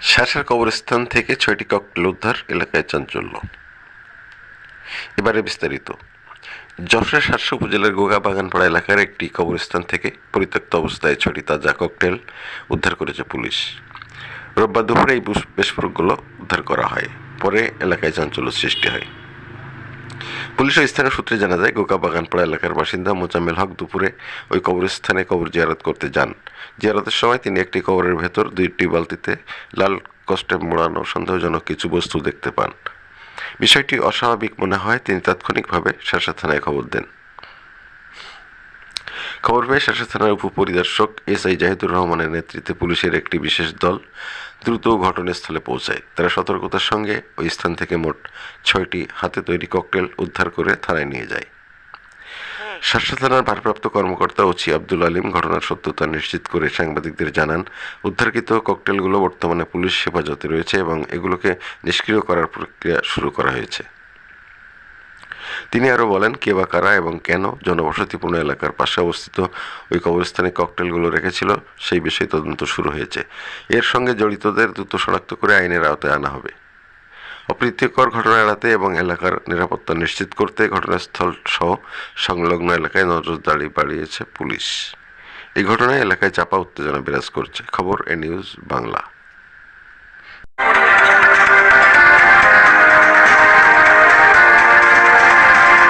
শাসার কবরস্থান থেকে ছয়টি ককটেল উদ্ধার এলাকায় চাঞ্চল্য। এবারে বিস্তারিত। যশোরের সাতশো উপজেলার গোগা বাগানপাড়া এলাকার একটি কবরস্থান থেকে পরিত্যক্ত অবস্থায় ছয়টি তাজা ককটেল উদ্ধার করেছে পুলিশ। রোববার দুপুরে এই বুস- বিস্ফোরকগুলো উদ্ধার করা হয়। পরে এলাকায় চাঞ্চল্য সৃষ্টি হয়। পুলিশ ও স্থানীয় সূত্রে জানা যায় গোকা বাগানপাড়া এলাকার বাসিন্দা মোজাম্মেল হক দুপুরে ওই কবরস্থানে কবর জিয়ারত করতে যান। জিয়ারতের সময় তিনি একটি কবরের ভেতর দুইটি বালতিতে লাল কষ্টে মোড়ানো সন্দেহজনক কিছু বস্তু দেখতে পান। বিষয়টি অস্বাভাবিক মনে হয়, তিনি তাৎক্ষণিকভাবে শাসা থানায় খবর দেন। খবর পেয়ে শাসা থানার উপপরিদর্শক এস আই জাহিদুর রহমানের নেতৃত্বে পুলিশের একটি বিশেষ দল দ্রুত ঘটনাস্থলে পৌঁছায়। তারা সতর্কতার সঙ্গে ওই স্থান থেকে মোট ছয়টি হাতে তৈরি ককটেল উদ্ধার করে থানায় নিয়ে যায়। শাসা থানার ভারপ্রাপ্ত কর্মকর্তা ওসি আব্দুল আলিম ঘটনার সত্যতা নিশ্চিত করে সাংবাদিকদের জানান, উদ্ধারকৃত ককটেলগুলো বর্তমানে পুলিশ হেফাজতে রয়েছে এবং এগুলোকে নিষ্ক্রিয় করার প্রক্রিয়া শুরু করা হয়েছে। তিনি আরও বলেন, কে বা কারা এবং কেন জনবসতিপূর্ণ এলাকার পাশে অবস্থিত ওই কবরস্থানে ককটেলগুলো রেখেছিল, সেই বিষয়ে তদন্ত শুরু হয়েছে। এর সঙ্গে জড়িতদের দ্রুত শনাক্ত করে আইনের আওতায় আনা হবে। অপ্রীতিকর ঘটনা এড়াতে এবং এলাকার নিরাপত্তা নিশ্চিত করতে ঘটনাস্থল সহ সংলগ্ন এলাকায় নজরদারি বাড়িয়েছে পুলিশ। এই ঘটনায় এলাকায় চাপা উত্তেজনা বিরাজ করছে। খবর এ নিউজ বাংলা।